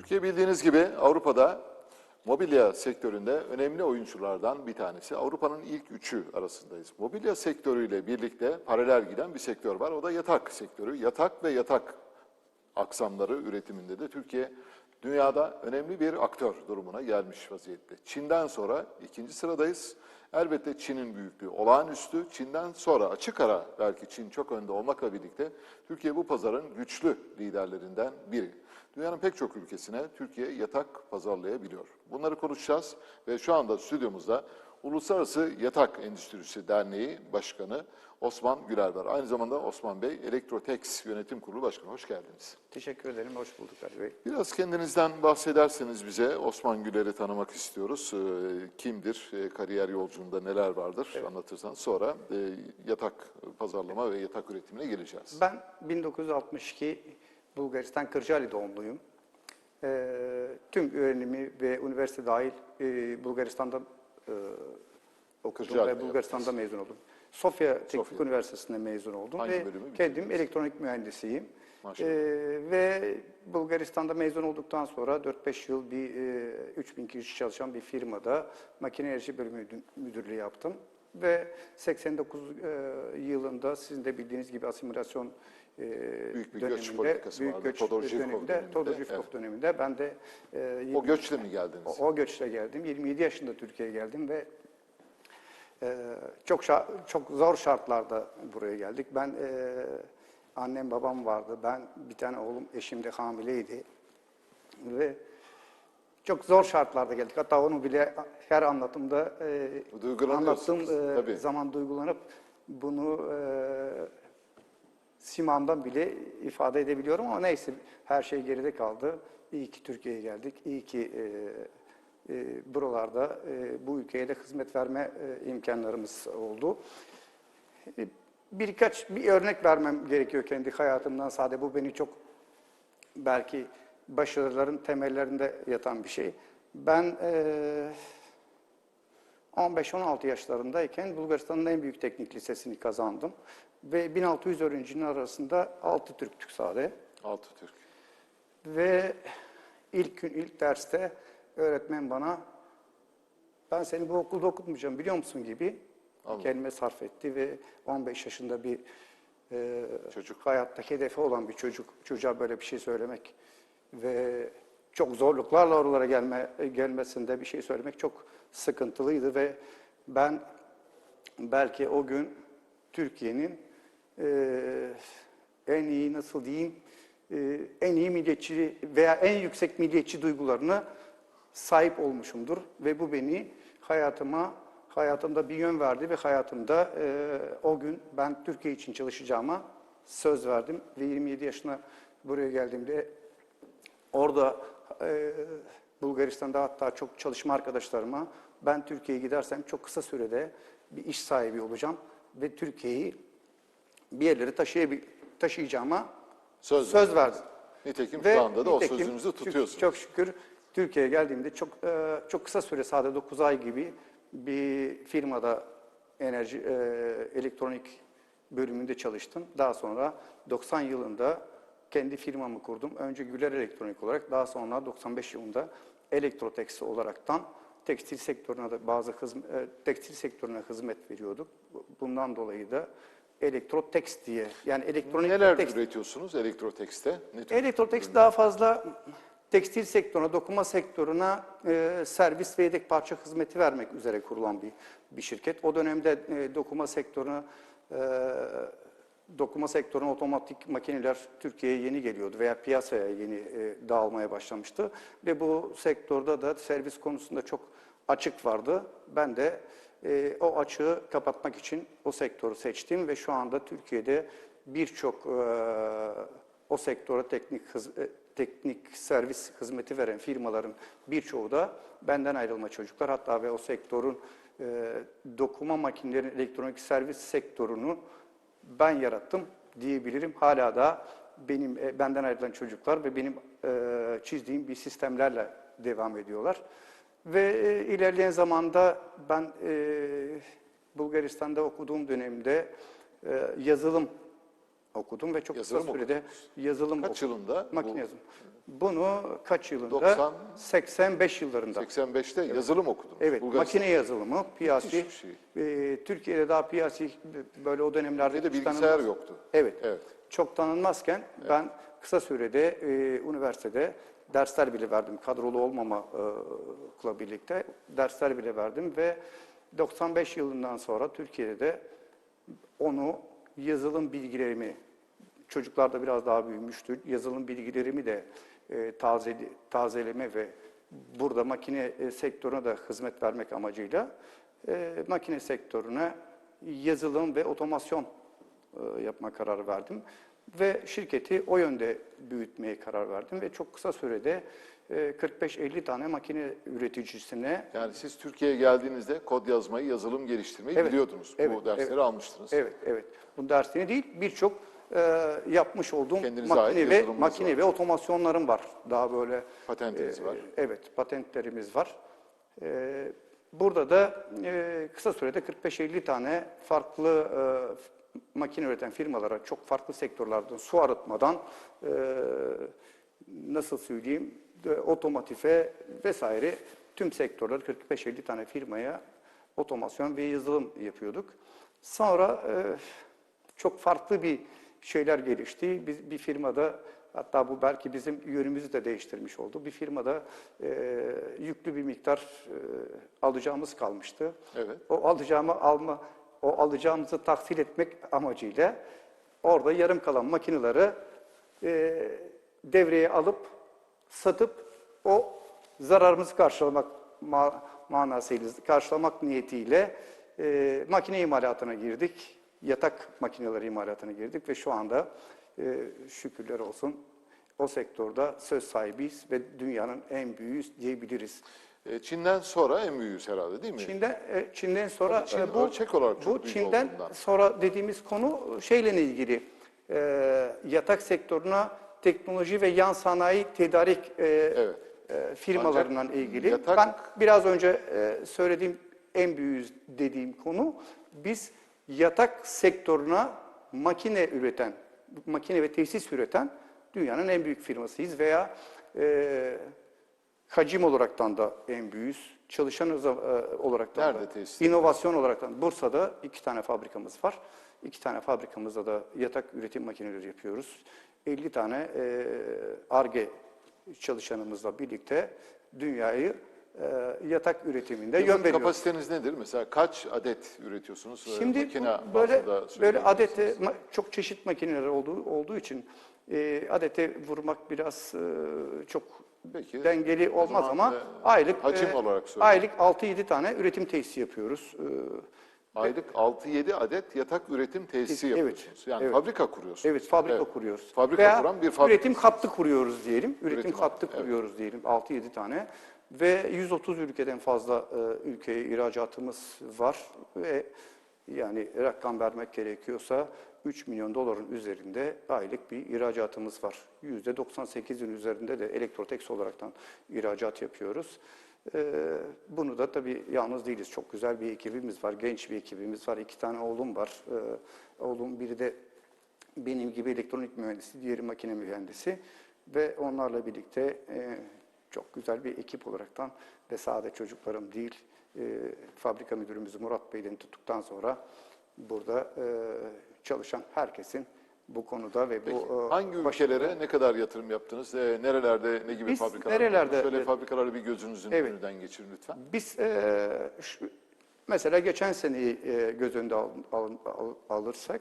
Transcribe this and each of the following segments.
Türkiye bildiğiniz gibi Avrupa'da mobilya sektöründe önemli oyunculardan bir tanesi. Avrupa'nın ilk üçü arasındayız. Mobilya sektörüyle birlikte paralel giden bir sektör var. O da yatak sektörü. Yatak ve yatak aksamları üretiminde de Türkiye dünyada önemli bir aktör durumuna gelmiş vaziyette. Çin'den sonra ikinci sıradayız. Elbette Çin'in büyüklüğü olağanüstü. Çin'den sonra açık ara belki Çin çok önde olmakla birlikte Türkiye bu pazarın güçlü liderlerinden biri. Dünyanın pek çok ülkesine Türkiye yatak pazarlayabiliyor. Bunları konuşacağız ve şu anda stüdyomuzda Uluslararası Yatak Endüstrisi Derneği Başkanı Osman Güler var. Aynı zamanda Osman Bey Elektrotex Yönetim Kurulu Başkanı. Hoş geldiniz. Teşekkür ederim, hoş bulduk Ali Bey. Biraz kendinizden bahsederseniz bize Osman Güler'i tanımak istiyoruz. Ee, kimdir, Ee, kariyer yolculuğunda neler vardır anlatırsan sonra e, yatak pazarlama ve yatak üretimine geleceğiz. Ben 1962 Bulgaristan Kırcaali doğumluyum. Ee, tüm öğrenimi ve üniversite dahil e, Bulgaristan'da e, okudum Kırcaali'de ve Bulgaristan'da mezun oldum. Sofya Teknik Sofya. Üniversitesi'nde mezun oldum Hangi ve bölümü kendim elektronik mühendisiyim. Maşallah. Ee, ve Bulgaristan'da mezun olduktan sonra 4-5 yıl bir e, 3000 kişi çalışan bir firmada makine enerji bölümü müdür- müdürlüğü yaptım. Ve 89 e, yılında sizin de bildiğiniz gibi asimilasyon e, Büyük bir göç politikası büyük vardı. göç Todor Zhivkov döneminde, döneminde, Todor Zhivkov evet. döneminde ben de e, O göçle mi geldiniz? o, o göçle geldim. 27 yaşında Türkiye'ye geldim ve e, çok çok zor şartlarda buraya geldik. Ben e, annem babam vardı. Ben bir tane oğlum eşim de hamileydi. Ve çok zor şartlarda geldik. Hatta onu bile her anlatımda e, anlattığım e, tabii. zaman duygulanıp bunu e, simamdan bile ifade edebiliyorum ama neyse her şey geride kaldı. İyi ki Türkiye'ye geldik. İyi ki e, e, buralarda e, bu ülkeye de hizmet verme e, imkanlarımız oldu. E, Birkaç bir örnek vermem gerekiyor kendi hayatımdan. Sadece bu beni çok belki başarıların temellerinde yatan bir şey. Ben e, 15-16 yaşlarındayken Bulgaristan'ın en büyük teknik lisesini kazandım. Ve 1600 öğrencinin arasında 6 Türktük sadece. Atatürk. Ve ilk gün ilk derste öğretmen bana ben seni bu okulda okutmayacağım biliyor musun gibi bir kelime sarf etti ve 15 yaşında bir e, Çocuk. hayatta hedefi olan bir çocuk çocuğa böyle bir şey söylemek ve çok zorluklarla oralara gelme gelmesinde bir şey söylemek çok sıkıntılıydı ve ben belki o gün Türkiye'nin en iyi nasıl diyeyim en iyi milliyetçi veya en yüksek milliyetçi duygularına sahip olmuşumdur ve bu beni hayatıma hayatımda bir yön verdi ve hayatımda o gün ben Türkiye için çalışacağıma söz verdim ve 27 yaşına buraya geldiğimde orada e, Bulgaristan'da hatta çok çalışma arkadaşlarıma ben Türkiye'ye gidersem çok kısa sürede bir iş sahibi olacağım ve Türkiye'yi bir yerlere taşıyabil taşıyacağıma Söz söz, verdim. Nitekim Ve şu anda da o nitekim sözünüzü çok- tutuyorsunuz. Çok şükür Türkiye'ye geldiğimde çok e, çok kısa süre sadece 9 ay gibi bir firmada enerji e, elektronik bölümünde çalıştım. Daha sonra 90 yılında kendi firmamı kurdum. Önce Güler Elektronik olarak daha sonra 95 yılında Elektrotex olaraktan tekstil sektörüne de bazı hizm- e, tekstil sektörüne hizmet veriyorduk. Bundan dolayı da Elektrotex diye yani elektronik Neler tekstil- üretiyorsunuz elektrotekste? Ne tür- Elektrotex daha fazla tekstil sektörüne, dokuma sektörüne e, servis ve yedek parça hizmeti vermek üzere kurulan bir bir şirket. O dönemde e, dokuma sektörüne e, dokuma sektörüne otomatik makineler Türkiye'ye yeni geliyordu veya piyasaya yeni e, dağılmaya başlamıştı ve bu sektörde de servis konusunda çok açık vardı. Ben de e, o açığı kapatmak için o sektörü seçtim ve şu anda Türkiye'de birçok e, o sektöre teknik hız- e, teknik servis hizmeti veren firmaların birçoğu da benden ayrılma çocuklar. Hatta ve o sektörün e, dokuma makinelerin elektronik servis sektörünü ben yarattım diyebilirim. Hala da benim e, benden ayrılan çocuklar ve benim e, çizdiğim bir sistemlerle devam ediyorlar. Ve e, ilerleyen zamanda ben e, Bulgaristan'da okuduğum dönemde e, yazılım okudum ve çok Yazılım kısa sürede yazılım Kaç okudum. yılında? Makine Bu yazılım. Bunu kaç yılında? 90 85 yıllarında. 85'te yazılım okudunuz. Evet, makine yazılımı, piyasi. Bir e, Türkiye'de daha piyasi böyle o dönemlerde Türkiye'de bilgisayar tanınmaz- yoktu. Evet, Evet. çok tanınmazken ben kısa sürede e, üniversitede dersler bile verdim. Kadrolu olmamakla birlikte dersler bile verdim ve 95 yılından sonra Türkiye'de de onu yazılım bilgilerimi çocuklar da biraz daha büyümüştü. Yazılım bilgilerimi de e, taze, tazeleme ve burada makine e, sektörüne de hizmet vermek amacıyla e, makine sektörüne yazılım ve otomasyon e, yapma kararı verdim. Ve şirketi o yönde büyütmeye karar verdim ve çok kısa sürede e, 45-50 tane makine üreticisine Yani siz Türkiye'ye geldiğinizde kod yazmayı, yazılım geliştirmeyi Evet, biliyordunuz. evet, Bu dersleri evet. almıştınız. Evet, evet. Bu dersini değil, birçok e, yapmış olduğum Kendinize makine ve makine var. ve otomasyonlarım var. Daha böyle Patentiniz e, var. Evet, patentlerimiz var. E, burada da e, kısa sürede 45-50 tane farklı e, makine üreten firmalara çok farklı sektörlerden su arıtmadan e, nasıl söyleyeyim e, otomotive vesaire tüm sektörler 45-50 tane firmaya otomasyon ve yazılım yapıyorduk. Sonra e, çok farklı bir şeyler gelişti. Biz bir firmada hatta bu belki bizim yönümüzü de değiştirmiş oldu. Bir firmada e, yüklü bir miktar e, alacağımız kalmıştı. Evet. O alacağımı alma, o alacağımızı tahsil etmek amacıyla orada yarım kalan makineleri e, devreye alıp satıp o zararımızı karşılamak ma- manasıyla karşılamak niyetiyle e, makine imalatına girdik. Yatak makineleri imalatına girdik ve şu anda e, şükürler olsun o sektörde söz sahibiyiz ve dünyanın en büyüğü diyebiliriz. E, Çin'den sonra en büyüğüz herhalde değil mi? Çin'den e, Çin'den sonra Çin e, bu ölçek olarak çok bu büyük Çin'den olduğundan. sonra dediğimiz konu şeyle ilgili e, yatak sektörüne teknoloji ve yan sanayi tedarik e, Evet. e, firmalarından ilgili. yatak- Ben biraz önce e, söylediğim en büyüğüz dediğim konu biz yatak sektörüne makine üreten, makine ve tesis üreten dünyanın en büyük firmasıyız veya e, hacim olaraktan da en büyüğüz. Çalışan e, olaraktan Nerede da, tesis inovasyon olaraktan. Bursa'da iki tane fabrikamız var. İki tane fabrikamızda da yatak üretim makineleri yapıyoruz. 50 tane e, ARGE çalışanımızla birlikte dünyayı e, yatak üretiminde yön Yıllık veriyoruz. kapasiteniz nedir? Mesela kaç adet üretiyorsunuz? E, Şimdi bu böyle böyle adete çok çeşit makineler olduğu olduğu için e, adete vurmak biraz e, çok Peki, dengeli olmaz ama e, aylık hacim e, olarak söyleyeyim. aylık 6-7 tane üretim tesisi yapıyoruz. E, Aylık 6-7 adet yatak üretim tesisi Evet, yapıyorsunuz. Yani evet. fabrika kuruyorsunuz. Evet, fabrika Evet. kuruyoruz. Fabrika Veya kuran bir fabrika. Üretim hattı kuruyoruz diyelim. Üretim, Üretim hattı, evet. kuruyoruz diyelim 6-7 tane. Ve 130 ülkeden fazla e, ülkeye ihracatımız var ve yani rakam vermek gerekiyorsa 3 milyon doların üzerinde aylık bir ihracatımız var. %98'in üzerinde de Elektrotex olaraktan ihracat yapıyoruz. Ee, bunu da tabii yalnız değiliz. Çok güzel bir ekibimiz var, genç bir ekibimiz var. İki tane oğlum var. Ee, oğlum biri de benim gibi elektronik mühendisi, diğeri makine mühendisi ve onlarla birlikte e, çok güzel bir ekip olaraktan ve sadece çocuklarım değil, e, fabrika müdürümüz Murat Bey'den tuttuktan sonra burada e, çalışan herkesin bu konuda ve Peki, bu e, hangi ülkelere ne kadar yatırım yaptınız? E, nerelerde ne gibi Biz fabrikalar nerelerde- kurdunuz? Şöyle fabrikaları bir gözünüzün Evet. önünden geçirin lütfen. Biz e, şu- mesela geçen seneyi e, göz önünde al- al- al- alırsak,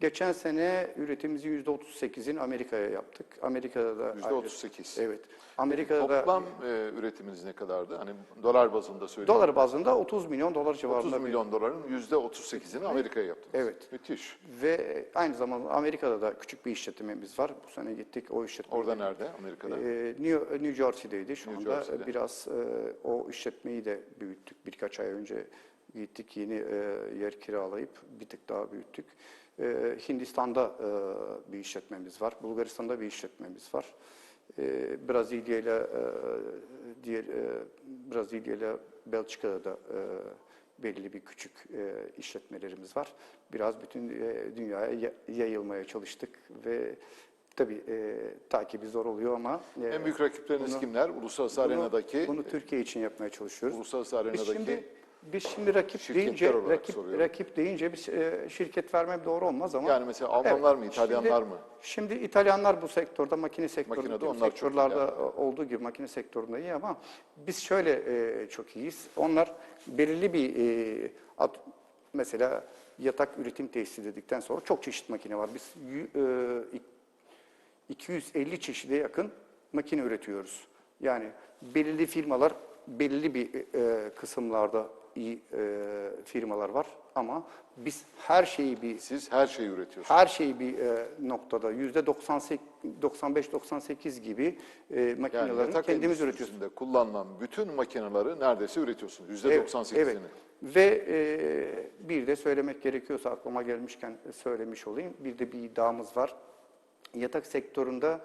geçen sene üretimimizin yüzde 38'ini Amerika'ya yaptık. Amerika'da da Yüzde 38. Evet. Amerika'da da Toplam e, üretiminiz ne kadardı? Hani dolar bazında söyleyeyim. dolar bazında 30 milyon dolar 30 civarında bir- milyon doların yüzde 38'ini Amerika'ya yaptınız. Evet. Müthiş. ve aynı zamanda Amerika'da da küçük bir işletmemiz var. Bu sene gittik o işletmeyi. Orada nerede? Amerika'da. Ee, New, New Jersey'deydi. Şu New anda Jersey'de. biraz e, o işletmeyi de büyüttük. Birkaç ay önce gittik yeni e, yer kiralayıp bir tık daha büyüttük. E, Hindistan'da e, bir işletmemiz var. Bulgaristan'da bir işletmemiz var. E, Brezilya ile e, diğer e, Brezilya ile Belçika'da da e, belli bir küçük e, işletmelerimiz var. Biraz bütün e, dünyaya ya- yayılmaya çalıştık ve tabii e, takibi zor oluyor ama e, En büyük rakipleriniz bunu- kimler? Uluslararası bunu- arenadaki bunu Türkiye için yapmaya çalışıyoruz. uluslararası Biz arenadaki şimdi biz şimdi rakip şirketler deyince olarak rakip soruyorum. rakip deyince biz e, şirket vermem doğru olmaz ama Yani mesela Almanlar mı, İtalyanlar şimdi, mı? Şimdi İtalyanlar bu sektörde makine sektöründe Makinede tüm onlar çok sektörlerde iyiler. olduğu gibi makine sektöründe iyi ama biz şöyle e, çok iyiyiz. Onlar belirli bir e, at- mesela yatak üretim tesisi dedikten sonra çok çeşit makine var. Biz yü- e, 250 çeşide yakın makine üretiyoruz. Yani belirli firmalar belirli bir e, kısımlarda iyi e, firmalar var ama biz her şeyi bir Siz her şeyi üretiyorsunuz. her şeyi bir e, noktada yüzde 95-98 gibi e, Yani yatak kendimiz üretiyoruz. endüstrisinde kullanılan bütün makineleri neredeyse üretiyorsunuz. Yüzde Evet, 98'ini. evet. Ve e, bir de söylemek gerekiyorsa aklıma gelmişken söylemiş olayım. Bir de bir iddiamız var. Yatak sektöründe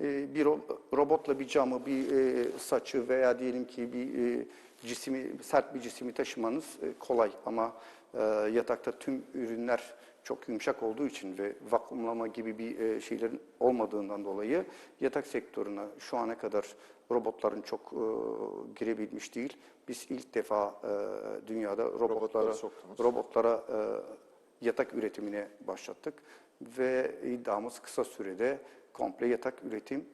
e, bir ro- robotla bir camı, bir e, saçı veya diyelim ki bir e, cisimi, sert bir cisimi taşımanız e, kolay. Ama e, yatakta tüm ürünler çok yumuşak olduğu için ve vakumlama gibi bir e, şeylerin olmadığından dolayı yatak sektörüne şu ana kadar robotların çok e, girebilmiş değil. Biz ilk defa e, dünyada robotlara, robotlara e, yatak üretimine başlattık ve iddiamız kısa sürede komple yatak üretim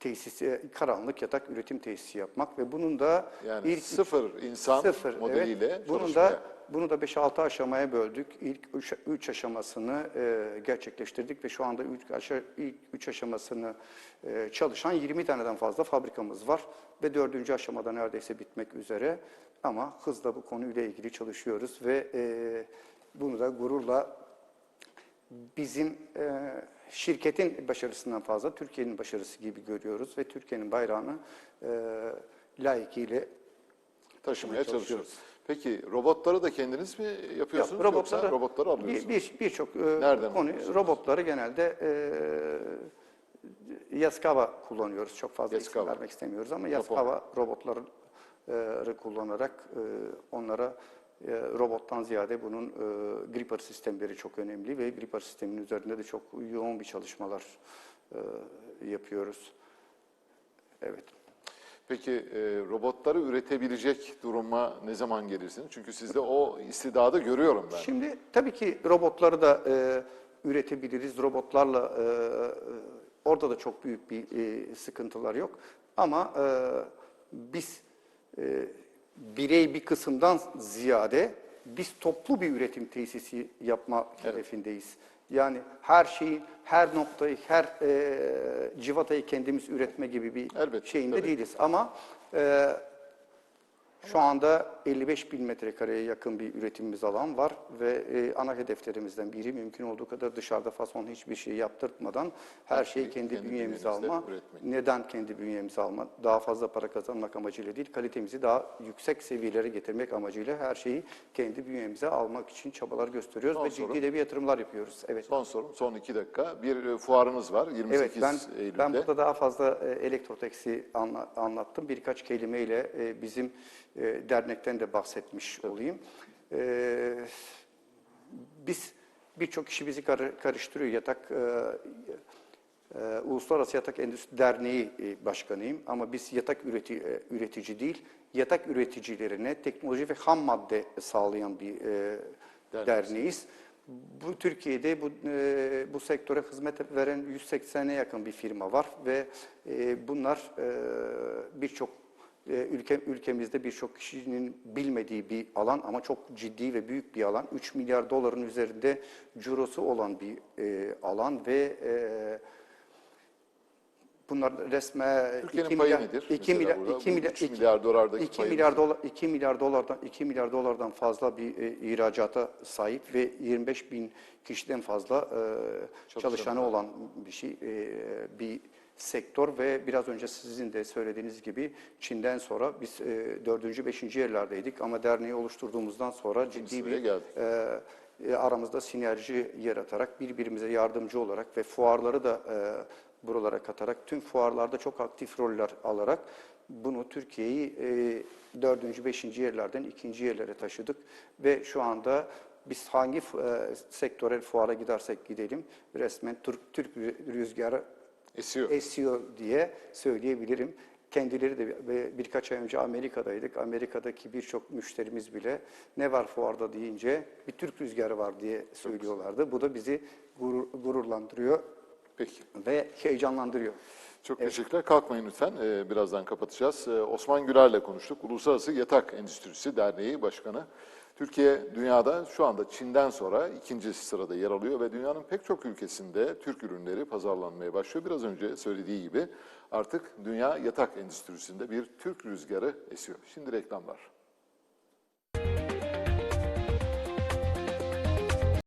tesisi, karanlık yatak üretim tesisi yapmak ve bunun da Yani ilk sıfır insan Sıfır, modeliyle evet. Bunu çalışmaya. da bunu da 5-6 aşamaya böldük. İlk 3 aşamasını e, gerçekleştirdik ve şu anda ilk, aşa, ilk 3 aşamasını e, çalışan 20 taneden fazla fabrikamız var ve dördüncü aşamada neredeyse bitmek üzere. Ama hızla bu konuyla ilgili çalışıyoruz ve e, bunu da gururla bizim e, şirketin başarısından fazla Türkiye'nin başarısı gibi görüyoruz ve Türkiye'nin bayrağını e, layıkıyla taşımaya çalışıyoruz. Peki robotları da kendiniz mi yapıyorsunuz Yok, yoksa robotları alıyorsunuz? bir- bir- Birçok e, Nereden konu, robotları genelde e, Yaskawa kullanıyoruz. Çok fazla Yaskawa. isim vermek istemiyoruz ama Japon. Yaskawa robotları kullanarak e, onlara e, robottan ziyade bunun e, gripper sistemleri çok önemli ve gripper sistemin üzerinde de çok yoğun bir çalışmalar e, yapıyoruz. Evet. Peki e, robotları üretebilecek duruma ne zaman gelirsiniz? Çünkü sizde o istidadı görüyorum ben. Şimdi tabii ki robotları da e, üretebiliriz. Robotlarla e, e, orada da çok büyük bir e, sıkıntılar yok. Ama e, biz e, birey bir kısımdan ziyade biz toplu bir üretim tesisi yapma hedefindeyiz. Yani her şeyi, her noktayı, her e, civatayı kendimiz üretme gibi bir Elbette, şeyinde tabii. değiliz. Ama e, şu anda 55 bin metrekareye yakın bir üretimimiz alan var ve e, ana hedeflerimizden biri mümkün olduğu kadar dışarıda fason hiçbir şey yaptırtmadan her şeyi kendi, kendi bünyemize alma. üretmek. Neden kendi bünyemize alma? Daha fazla para kazanmak amacıyla değil, kalitemizi daha yüksek seviyelere getirmek amacıyla her şeyi kendi bünyemize almak için çabalar gösteriyoruz Son ve soru. ciddi de bir yatırımlar yapıyoruz. Evet. Son sorum, son iki dakika. Bir e, fuarınız var 28 Evet, ben, Eylül'de. ben burada daha fazla e, elektroteksi anla- anlattım. Birkaç kelimeyle e, bizim e, dernekten de bahsetmiş olayım. E, biz birçok kişi bizi kar- karıştırıyor. Yatak e, e, Uluslararası Yatak Endüstri Derneği e, başkanıyım ama biz yatak üreti, e, üretici değil, yatak üreticilerine teknoloji ve ham madde sağlayan bir e, Derneğiz. derneğiz. Bu Türkiye'de bu e, bu sektöre hizmet veren 180'e yakın bir firma var ve e, bunlar e, birçok ülke ülkemizde birçok kişinin bilmediği bir alan ama çok ciddi ve büyük bir alan. 3 milyar doların üzerinde cirosu olan bir e, alan ve e, bunlar resme Türkiye'nin iki payı milyar- nedir? iki mesela milyar, burada? iki Bu milyar, üç iki- milyar dolardaki 2 payımız milyar dolar 2 milyar dolardan 2 milyar dolardan fazla bir e, ihracata sahip ve 25 bin kişiden fazla e, çalışanı olan bir şey e, bir sektör ve biraz önce sizin de söylediğiniz gibi Çin'den sonra biz e, dördüncü, beşinci yerlerdeydik ama derneği oluşturduğumuzdan sonra ciddi bir geldik. e, e, aramızda sinerji yaratarak birbirimize yardımcı olarak ve fuarları da buralara katarak tüm fuarlarda çok aktif roller alarak bunu Türkiye'yi e, dördüncü, beşinci yerlerden ikinci yerlere taşıdık ve şu anda biz hangi e, sektörel fuara gidersek gidelim resmen Türk, Türk rüzgarı Esiyor. esiyor diye söyleyebilirim. Kendileri de bir- birkaç ay önce Amerika'daydık. Amerika'daki birçok müşterimiz bile ne var fuarda deyince bir Türk rüzgarı var diye söylüyorlardı. Bu da bizi gurur- gururlandırıyor Peki. ve heyecanlandırıyor. Çok teşekkürler. Kalkmayın lütfen. Ee, birazdan kapatacağız. Ee, Osman Gürer'le konuştuk. Uluslararası Yatak Endüstrisi Derneği Başkanı. Türkiye dünyada şu anda Çin'den sonra ikinci sırada yer alıyor ve dünyanın pek çok ülkesinde Türk ürünleri pazarlanmaya başlıyor. Biraz önce söylediği gibi artık dünya yatak endüstrisinde bir Türk rüzgarı esiyor. Şimdi reklamlar.